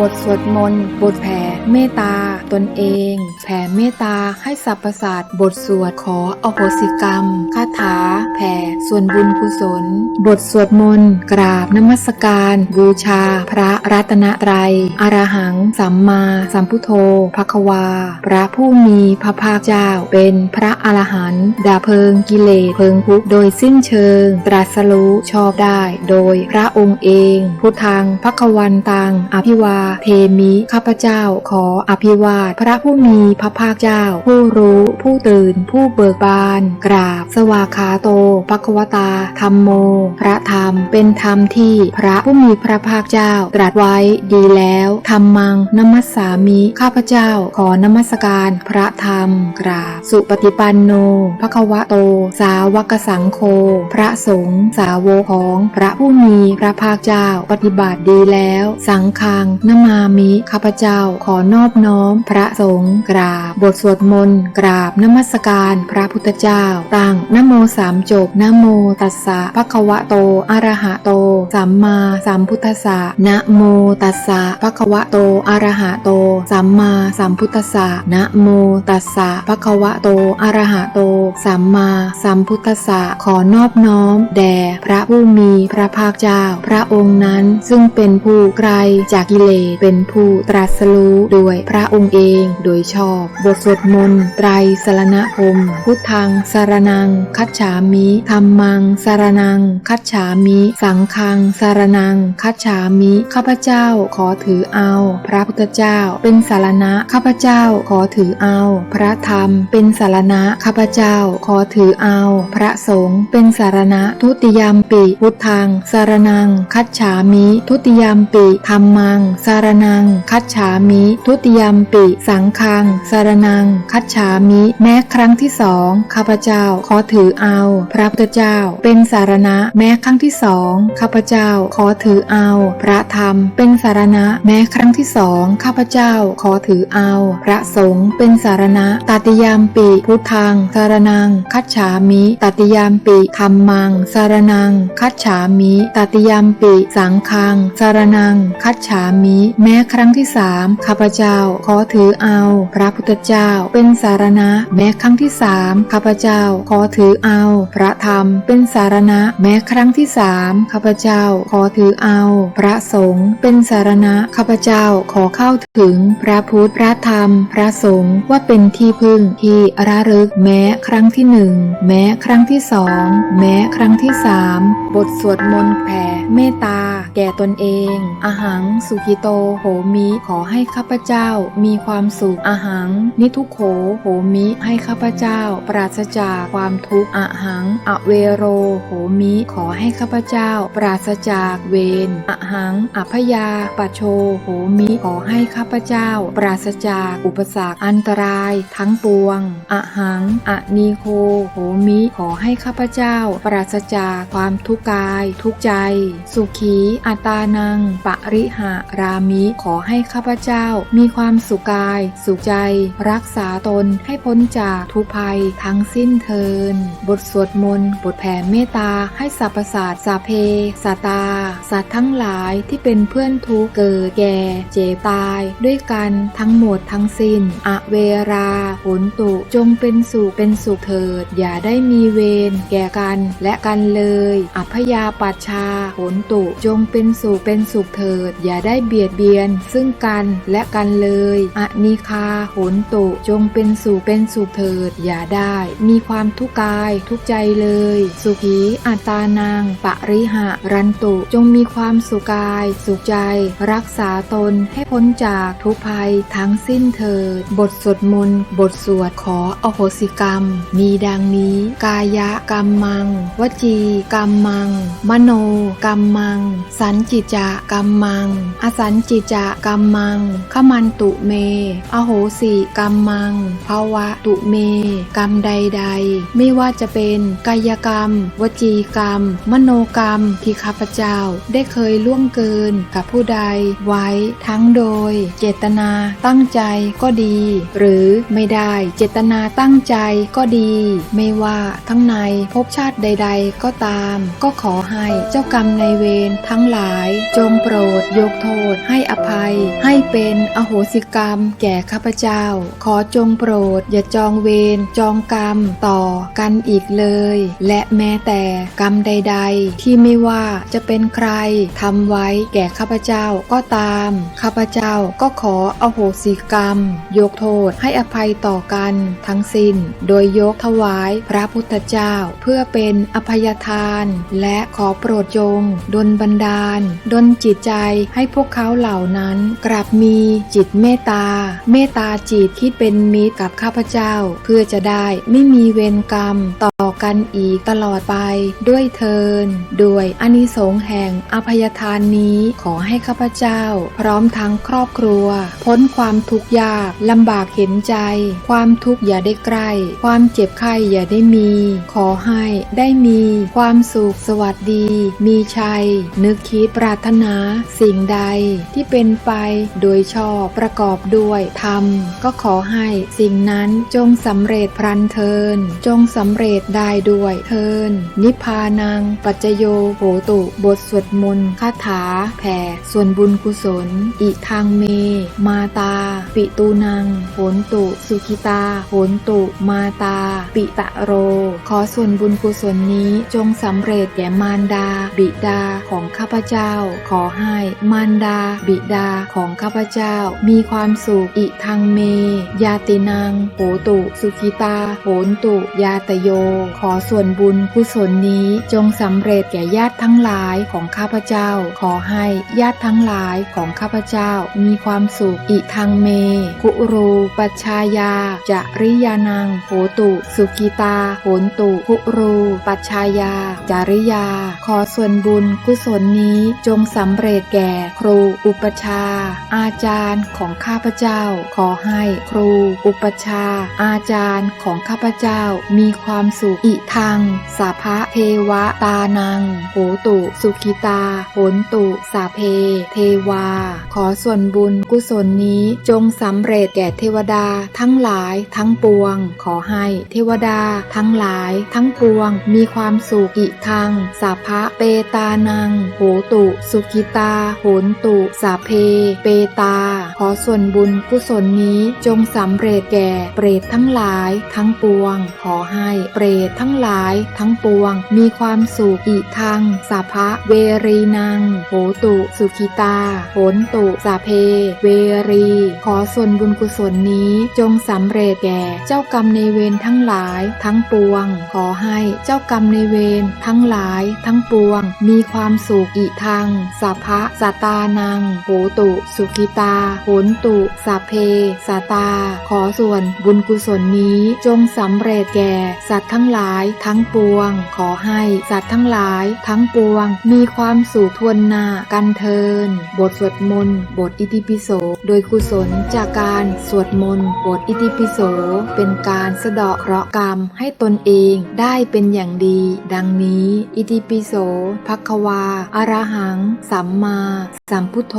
บทสวดมนต์ บทแผ่เมตตา ตนเอง แผ่เมตตาให้สรรพสัตว์ บทสวดขออโหสิกรรม คาถา แผ่ ส่วนบุญกุศล บทสวดมนต์ กราบนมัสการ บูชา พระรัตนตรัย อรหัง สัมมาสัมพุทโธภควา พระผู้มีพระภาคเจ้า เป็นพระอรหันต์ดาเพิงกิเลสเพิงทุกโดยสิ้นเชิง ตรัสรู้ชอบได้ โดยพระองค์เอง พุทธังพระควันตัง อภิวาเทมิ ข้าพเจ้าขออภิวาท พระผู้มีพระภาคเจ้า ผู้รู้ ผู้ตื่น ผู้เบิกบาน กราบ สวากขาโตภควตา ธรรมโม พระธรรม เป็นธรรมที่พระผู้มีพระภาคเจ้า ตรัสไว้ดีแล้วธรรมังนมัสสามิ ข้าพเจ้าขอนมัสการพระธรรม กราบ สุปฏิปันโนภควโต สาวกสังโฆพระสงฆ์สาวกของพระผู้มีพระภาคเจ้าปฏิบัติดีแล้ว สังฆังนมามิ ข้าพเจ้าขอนอบน้อม พระสงฆ์กราบ บทสวดมนต์ กราบนมัสการพระพุทธเจ้า ตั้งนโมสามจบนโมตัสสะภะคะวะโตอะระหะโต สัมมาสัมพุทธัสสะนะโมตัสสะภะคะวะโตอะระหะโต สัมมาสัมพุทธัสสะนะโมตัสสะภะคะวะโตอะระหะโต สัมมาสัมพุทธัสสะขอนอบน้อม แด่พระผู้มีพระภาคเจ้า พระองค์นั้นซึ่งเป็นผู้ไกลจากกิเลสเป็นผู้ตรัสรู้ด้วยพระองค์เองโดยชอบ บทสวดมนต์ไตรสรณคม พุทธังสารนัง คัจฉามิธรรมังสารนัง คัจฉามิ สังฆังสารนัง คัจฉามิ ข้าพเจ้าขอถือเอา พระพุทธเจ้า เป็นสารณะข้าพเจ้าขอถือเอา พระธรรม เป็นสารณะข้าพเจ้าขอถือเอา พระสงฆ์เป็นสารณะทุติยามปิ พุทธังสารนัง คัจฉามิ ทุติยามปิธรรมังสารารนัง คัจฉามิ ทุติยามปิ สังฆัง สารนัง คัจฉามิ แม้ครั้งที่สองข้าพเจ้าขอถือเอา พระพุทธเจ้า เป็นสารณะ แม้ครั้งที่สองข้าพเจ้าขอถือเอา พระธรรม เป็นสารณะ แม้ครั้งที่สองข้าพเจ้าขอถือเอา พระสงฆ์เป็นสารณะ ตติยามปิ พุทธัง สารนัง คัจฉามิ ตติยามปิธรรมัง สารนัง คัจฉามิ ตติยามปิ สังฆัง สารนัง คัจฉามิแม้ครั้งที่สามข้าพเจ้าขอถือเอา พระพุทธเจ้าเป็นสารณะ แม้ครั้งที่สามข้าพเจ้าขอถือเอา พระธรรมเป็นสารณะ แม้ครั้งที่สามข้าพเจ้าขอถือเอา พระสงฆ์เป็นสารณะข้าพเจ้าขอเข้าถึง พระพุทธพระธรรม พระสงฆ์ว่าเป็นที่พึ่งที่ระลึก แม้ครั้งที่หนึ่งแม้ครั้งที่สองแม้ครั้งที่สามบทสวดมนต์แผ่เมตตา แก่ตนเองอาหังสุขิโตโหมิขอให้ข้าพเจ้ามีความสุขอาหัง นิทุโขโหมิให้ข้าพเจ้า ปราศจากความทุกข์อาหัง อเวโรโหมิขอให้ข้าพเจ้า ปราศจากเวรอาหังอภยาปโชโหมิขอให้ข้าพเจ้า ปราศจากอุปสรรคอันตรายทั้งปวงอาหังอนีโคโหมิขอให้ข้าพเจ้า ปราศจากความทุกข์กายทุกใจ สุขีอัตานังปริหารามิ ขอให้ข้าพเจ้า มีความสุขกาย สุขใจ รักษาตนให้พ้นจากทุกภัยทั้งสิ้นเทิน บทสวดมนต์ บทแผ่เมตตาให้สรรพสัตว์สาเพสัตตา สัตว์ทั้งหลายที่เป็นเพื่อนทุกเกิดแก่เจ็บตาย ด้วยกันทั้งหมดทั้งสิ้น อเวราผลตุจงเป็นสุขเป็นสุขเถิด อย่าได้มีเวรแก่กันและกันเลย อัพยาปัชชาผลตุจงเป็นสุขเป็นสุขเถิด อย่าได้เบียดเบียน ซึ่งกันและกันเลยอนิคาโหนตุจงเป็นสุขเป็นสุขเถิด อย่าได้ มีความทุกข์กายทุกใจเลย สุขีอัตานังปะริหะรันตุจงมีความสุขกาย สุขใจ รักษาตนให้พ้นจากทุกภัยทั้งสิ้นเถิด บทสวดมนต์บทสวดขออโหสิกรรม มีดังนี้ กายะกรรมมัง วจีกรรมมัง มโนกรรมมัง สันจิจะกรรมัง อสันจิจะกรรมัง ขมันตุเม อโหสิกรรมังภาวะตุเม กรรมใดๆ ไม่ว่าจะเป็นกายกรรม วจีกรรม มโนกรรมที่ข้าพเจ้าได้เคยล่วงเกินกับผู้ใดไว้ทั้งโดย เจตนาตั้งใจก็ดี หรือไม่ได้เจตนาตั้งใจก็ดี ไม่ว่าทั้งในภพชาติใด ๆ ก็ตาม ก็ขอให้เจ้ากรรมในเวรทั้งหลาย จงโปรดยกโทษให้อภัย ให้เป็นอโหสิกรรม แก่ข้าพเจ้า ขอจงโปรด อย่าจองเวรจองกรรมต่อกันอีกเลย และแม้แต่กรรมใด ๆ ที่ไม่ว่าจะเป็นใครทำไว้แก่ข้าพเจ้าก็ตาม ข้าพเจ้าก็ขออโหสิกรรม ยกโทษให้อภัยต่อกันทั้งสิ้น โดยยกถวายพระพุทธเจ้าเพื่อเป็นอภัยทาน และขอโปรดจงดลบันดาลดลจิตใจให้พวกเขาเหล่านั้นกลับมีจิตเมตตา เมตตาจิตที่เป็นมิตรกับข้าพเจ้า เพื่อจะได้ไม่มีเวรกรรมต่อกันอีกตลอดไปด้วยเทินด้วยอานิสงส์แห่งอภัยทานนี้ขอให้ข้าพเจ้า พร้อมทั้งครอบครัว พ้นความทุกข์ยากลำบากเห็นใจ ความทุกข์อย่าได้ใกล้ ความเจ็บไข้อย่าได้มี ขอให้ได้มีความสุขสวัสดี มีชัย นึกคิดปรารถนาสิ่งใดที่เป็นไปโดยชอบประกอบด้วยธรรม ก็ขอให้สิ่งนั้นจงสำเร็จพรันเทิน จงสำเร็จได้ด้วยเทิน นิพพานัง ปัจจโยโหตุ บทสวดมนต์คาถา แผ่ ส่วนบุญกุศล อีทางเม มาตา ปิตูนังโหนตุ สุขิตาโหนตุ มาตา ปิตะโร ขอส่วนบุญกุศลนี้จงสำเร็จแก่มารดา บิดาของข้าพเจ้า ขอให้มารดาบิดาของข้าพเจ้า มีความสุขอิทางเม ยาตินังโหตุ สุขิตาโหนตุ ยาตโย ขอส่วนบุญกุศลนี้จงสำเร็จแก่ญาติทั้งหลายของข้าพเจ้า ขอให้ญาติทั้งหลายของข้าพเจ้า มีความสุขอิทางเม กุรูปัชชายาจริยานังโหตุ สุขิตาโหนตุกุรูปัชชายาจริยา ขอส่วนบุญกุศลนี้จงสำเร็จแก่ครูอุปชา อาจารย์ของข้าพเจ้า ขอให้ครู อุปชา อาจารย์ของข้าพเจ้ามีความสุขอิทังสาภะเทวตานังโหตุ สุขิตาโหนตุสาเพ เทวา ขอส่วนบุญกุศลนี้จงสำเร็จแก่เทวดาทั้งหลายทั้งปวง ขอให้เทวดาทั้งหลายทั้งปวง มีความสุขอิทังสาภะเปตานังโหตุ สุขิตาโหนตุสาเพ เปตา ขอส่วนบุญกุศลนี้จงสำเร็จแก่เปรตทั้งหลายทั้งปวง ขอให้เปรตทั้งหลายทั้งปวง มีความสุขอิทังสาภะเวรีนังโหตุสุขิตาโหนตุสาเพ เวรี ขอส่วนบุญกุศลนี้จงสำเร็จแก่เจ้ากรรมในเวรทั้งหลายทั้งปวง ขอให้เจ้ากรรมในเวรทั้งหลายทั้งปวง มีความสุขอิทังสาภะสตานังโหตุ สุขิตาโหนตุสาเพสตา ขอส่วนบุญกุศลนี้จงสำเร็จแก่ สัตว์ทั้งหลายทั้งปวง ขอให้สัตว์ทั้งหลายทั้งปวง มีความสุขทวนนากันเทิน บทสวดมนต์บทอิติปิโส โดยกุศลจากการสวดมนต์บทอิติปิโส เป็นการสะเดาะเคราะห์กรรมให้ตนเองได้เป็นอย่างดี ดังนี้ อิติปิโสภักควาอรหัง สัมมา สัมพุทโธ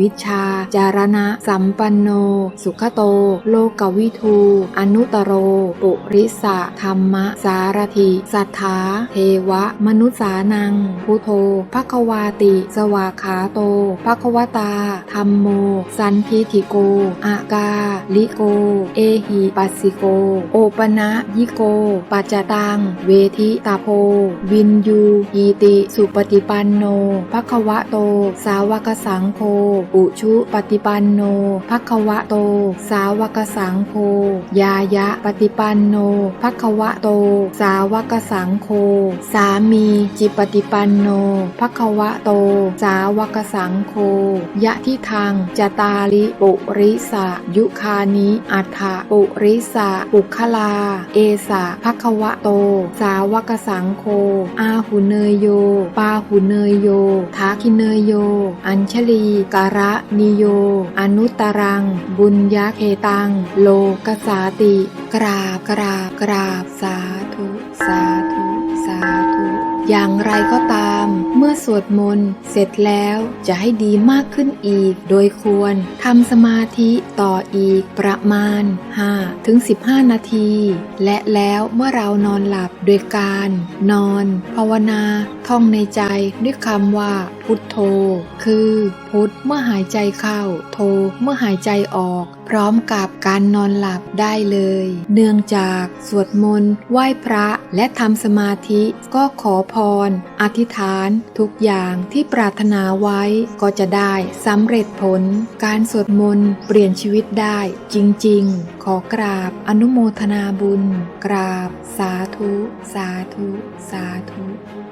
วิชา จารณะ สัมปันโน สุขโต โลกวิทู อนุตโร ปุริสะธรรมสารถิสัทธา เทวะ มนุษสานัง พุโธภควาติ สวาขาโตภควตา ธรรมโม สันทิฐิโก อากา ลิโก เอหิปัสสิโก โอปนะยิโก ปัจจตัง เวทิตาโพ วินยูยีติ สุปฏิปันโนภควะโต สาวกสังโฆอุชุปฏิปันโนภควะโต สาวกสังโฆยายะปฏิปันโนภควะโต สาวกสังโฆสามีจิปฏิปันโนภควะโต สาวกสังโฆยะทิทางจตาลิปุริสะยุคานิอัฏฐปุริสะปุคลา เอสะภควะโต สาวกสังโฆอาหุเนยโย ปาหุเนยโยทาคิเนยโย อัญชลีการะนิโย อนุตรัง บุญยะเคตัง โลกสาติ กราบกราบกราบสาธุ สาธุ อย่างไรก็ตาม เมื่อสวดมนต์เสร็จแล้วจะให้ดีมากขึ้นอีก โดยควรทำสมาธิต่ออีกประมาณ5ถึง15 นาที และแล้วเมื่อเรานอนหลับโดยการ นอน ภาวนา ท่องในใจด้วยคำว่า พุทโธ คือ พุทเมื่อหายใจเข้า โธเมื่อหายใจออกพร้อมกับการนอนหลับได้เลย เนื่องจากสวดมนต์ไหว้พระและทำสมาธิก็ขอพร อธิษฐาน ทุกอย่างที่ปรารถนาไว้ก็จะได้สำเร็จผล การสวดมนต์เปลี่ยนชีวิตได้จริงๆ ขอกราบอนุโมทนาบุญ กราบ สาธุ สาธุ สาธุ